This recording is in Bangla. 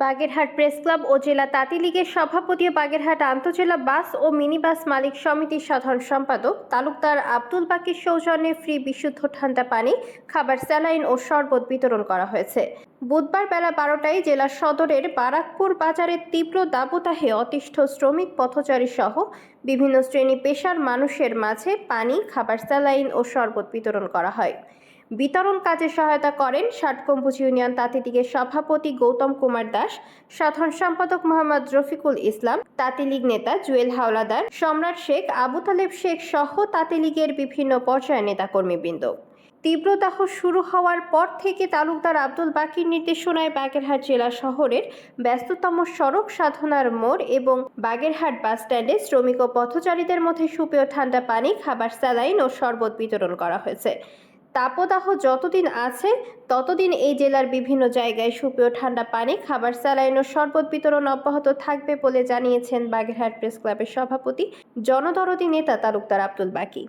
বাগেরহাট প্রেস ক্লাব ও জেলা তাঁতি লীগের সভাপতি বাগেরহাট আন্তজেলা বাস ও মিনি বাস মালিক সমিতির সাধারণ সম্পাদক তালুকদার আব্দুল বাকির সৌজন্যে ফ্রি বিশুদ্ধ ঠান্ডা পানি, খাবার স্যালাইন ও শরবত বিতরণ করা হয়েছে। বুধবার বেলা বারোটায় জেলা সদরের বারাকপুর বাজারের তীব্র দাবদাহে অতিষ্ঠ শ্রমিক পথচারী সহ বিভিন্ন শ্রেণি পেশার মানুষের মাঝে পানি, খাবার স্যালাইন ও শরবত বিতরণ করা হয়। বিতরণ কাজে সহায়তা করেন ষাটকম্বুজ ইউনিয়ন তাঁতিলীগের সভাপতি গৌতম কুমার দাস, সাধারণ সম্পাদক মোহাম্মদ রফিকুল ইসলাম তাঁতি লীগ নেতা জুয়েল হাওলাদার, সম্রাট শেখ আবু তালেব শেখ সহ তাঁতি লীগের বিভিন্ন পর্যায়ের নেতাকর্মীবৃন্দ। তীব্রদাহ শুরু হওয়ার পর থেকে তালুকদার আব্দুল বাকির নির্দেশনায় বাগেরহাট জেলা শহরের ব্যস্ততম সড়ক সাধনার মোড় এবং বাগেরহাট বাস স্ট্যান্ডে শ্রমিক ও পথচারীদের মধ্যে সুপেয় ঠান্ডা পানি, খাবার স্যালাইন ও শরবত বিতরণ করা হয়েছে। তাপদাহ যতদিন আছে, ততদিন এই জেলার বিভিন্ন জায়গায় সুপেয় ঠান্ডা পানি, খাবার স্যালাইন ও শরবত বিতরণ অব্যাহত থাকবে বলে জানিয়েছেন বাগেরহাট প্রেস ক্লাবের সভাপতি, জনদরদি নেতা তালুকদার আব্দুল বাকি।